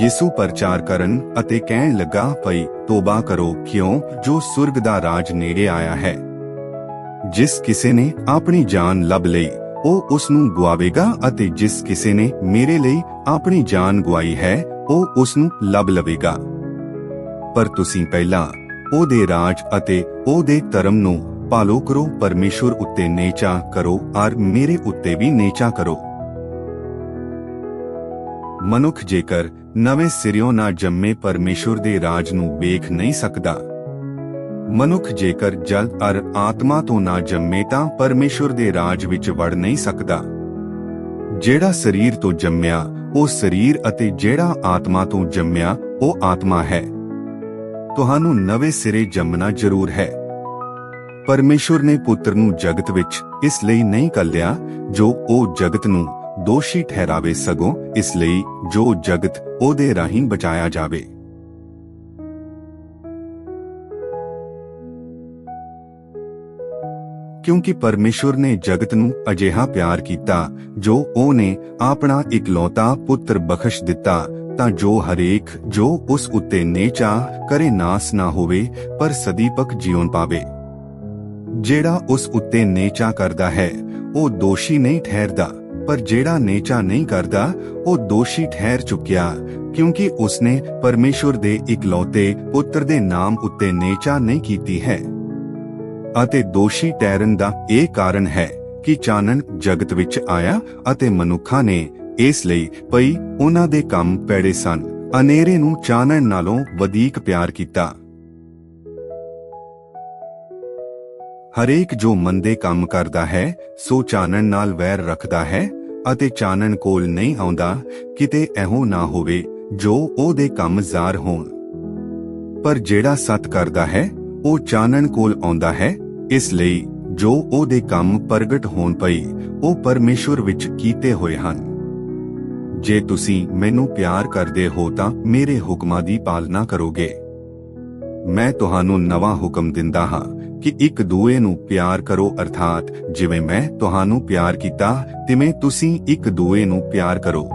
ਯਿਸੂ ਪ੍ਰਚਾਰ ਕਰਨ ਅਤੇ ਕਹਿਣ ਲੱਗਾ, ਭਈ, ਤੋਬਾ ਕਰੋ, ਕਿਉਂ? ਜੋ ਸੁਰਗ ਦਾ ਰਾਜ ਨੇੜੇ ਆਇਆ ਹੈ। ਜਿਸ ਕਿਸੇ ਨੇ ਆਪਣੀ ਜਾਨ ਲੱਭ ਲਈ, ਉਹ ਉਸ ਨੂੰ ਗਵਾਵੇਗਾ ਅਤੇ ਜਿਸ ਕਿਸੇ ਨੇ ਮੇਰੇ ਲਈ ਆਪਣੀ ਜਾਨ ਗਵਾਈ ਹੈ, ਉਹ ਉਸ ਨੂੰ ਲੱਭ ਲਵੇਗਾ। ਪਰ ਤੁਸੀਂ ਪਹਿਲਾਂ ਉਹਦੇ ਰਾਜ ਅਤੇ ਉਹਦੇ ਧਰਮ ਨੂੰ ਪਾਲੋ ਕਰੋ ਪਰਮੇਸ਼ਵਰ ਉੱਤੇ ਨੇਚਾ ਕਰੋ, ਔਰ ਮੇਰੇ ਉੱਤੇ ਵੀ ਨੇਚਾ ਕਰੋ। ਮਨੁੱਖ ਜੇਕਰ ਨਵੇਂ ਸਿਰਿਓਂ ਨਾ ਜੰਮੇ ਪਰਮੇਸ਼ਵਰ ਦੇ ਰਾਜ ਨੂੰ ਵੇਖ ਨਹੀਂ ਸਕਦਾ। ਮਨੁੱਖ ਜੇਕਰ ਜਲ ਅਰ ਆਤਮਾ ਤੋਂ ਨਾ ਜੰਮੇ ਤਾਂ ਪਰਮੇਸ਼ਵਰ ਦੇ ਰਾਜ ਵਿੱਚ ਵੜ ਨਹੀਂ ਸਕਦਾ। ਜਿਹੜਾ ਸਰੀਰ ਤੋਂ ਜੰਮਿਆ, ਉਹ ਸਰੀਰ ਅਤੇ ਜਿਹੜਾ ਆਤਮਾ ਤੋਂ ਜੰਮਿਆ, ਉਹ ਆਤਮਾ ਹੈ। ਤੁਹਾਨੂੰ ਨਵੇਂ ਸਿਰੇ ਜੰਮਣਾ ਜ਼ਰੂਰ ਹੈ। ਪਰਮੇਸ਼ਵਰ ਨੇ ਪੁੱਤਰ ਨੂੰ ਜਗਤ ਵਿੱਚ ਇਸ ਲਈ ਨਹੀਂ ਕੱਲਿਆ, ਜੋ ਉਹ ਜਗਤ ਨੂੰ ਦੋਸ਼ੀ ਠਹਿਰਾਵੇ ਸਗੋਂ ਇਸ ਲਈ ਜੋ ਜਗਤ ਉਹਦੇ ਰਾਹੀਂ ਬਚਾਇਆ ਜਾਵੇ। ਕਿਉਂਕਿ ਪਰਮੇਸ਼ਵਰ ਨੇ ਜਗਤ ਨੂੰ ਅਜਿਹਾ ਪਿਆਰ ਕੀਤਾ, ਜੋ ਉਹਨੇ ਆਪਣਾ ਇਕਲੌਤਾ ਪੁੱਤਰ ਬਖਸ਼ ਦਿੱਤਾ, ਤਾਂ ਜੋ ਹਰੇਕ ਜੋ ਉਸ ਉੱਤੇ ਨੇਚਾ ਕਰੇ ਨਾਸ ਨਾ ਹੋਵੇ, ਪਰ ਸਦੀਪਕ ਜੀਵਨ ਪਾਵੇ। ਜਿਹੜਾ ਉਸ ਉੱਤੇ ਨੇਚਾ ਕਰਦਾ ਹੈ, ਉਹ ਦੋਸ਼ੀ ਨਹੀਂ ਠਹਿਰਦਾ। ਪਰ ਜਿਹੜਾ ਨੇਚਾ ਨਹੀਂ ਕਰਦਾ, ਉਹ ਦੋਸ਼ੀ ਠਹਿਰ ਚੁੱਕਿਆ, ਕਿਉਂਕਿ ਉਸਨੇ ਪਰਮੇਸ਼ਵਰ ਦੇ ਇਕਲੌਤੇ ਪੁੱਤਰ ਦੇ ਨਾਮ ਉੱਤੇ ਨੇਚਾ ਨਹੀਂ ਕੀਤੀ ਹੈ। ਅਤੇ ਦੋਸ਼ੀ ਠਹਿਰਨ ਦਾ ਇਹ ਕਾਰਨ ਹੈ ਕਿ ਚਾਨਣ ਜਗਤ ਵਿੱਚ ਆਇਆ ਅਤੇ ਮਨੁੱਖਾਂ ਨੇ ਇਸ ਲਈ ਪਈ ਉਹਨਾਂ ਦੇ ਕੰਮ ਪੈੜੇ ਸਨ। ਅਨੇਰੇ ਨੂੰ ਚਾਨਣ ਨਾਲੋਂ ਵਧੇਕ ਪਿਆਰ ਕੀਤਾ। ਹਰੇਕ ਜੋ ਮੰਦੇ ਕੰਮ ਕਰਦਾ ਹੈ, ਸੋ ਚਾਨਣ ਨਾਲ ਵੈਰ ਰੱਖਦਾ ਹੈ ਅਤੇ ਚਾਨਣ ਕੋਲ ਨਹੀਂ ਆਉਂਦਾ, ਕਿਤੇ ਇਹੋ ਨਾ ਹੋਵੇ, ਜੋ ਉਹਦੇ ਕੰਮ ਜ਼ਾਰ ਹੋਣ। ਪਰ ਜਿਹੜਾ ਸਤ ਕਰਦਾ ਹੈ, ਉਹ ਚਾਨਣ ਕੋਲ ਆਉਂਦਾ ਹੈ, ਇਸ ਲਈ ਜੋ ਉਹਦੇ ਕੰਮ ਪ੍ਰਗਟ ਹੋਣ ਪਈ, ਉਹ ਪਰਮੇਸ਼ਵਰ ਵਿੱਚ ਕੀਤੇ ਹੋਏ ਹਨ। ਜੇ ਤੁਸੀਂ ਮੈਨੂੰ ਪਿਆਰ ਕਰਦੇ ਹੋ ਤਾਂ ਮੇਰੇ ਹੁਕਮਾਂ ਦੀ ਪਾਲਣਾ ਕਰੋਗੇ। ਮੈਂ ਤੁਹਾਨੂੰ ਨਵਾਂ ਹੁਕਮ ਦਿੰਦਾ ਹਾਂ ਕਿ ਇੱਕ ਦੂਏ ਨੂੰ ਪਿਆਰ ਕਰੋ ਅਰਥਾਤ ਜਿਵੇਂ ਮੈਂ ਤੁਹਾਨੂੰ ਪਿਆਰ ਕੀਤਾ, ਤਿਵੇਂ ਤੁਸੀਂ ਇੱਕ ਦੂਏ ਨੂੰ ਪਿਆਰ ਕਰੋ।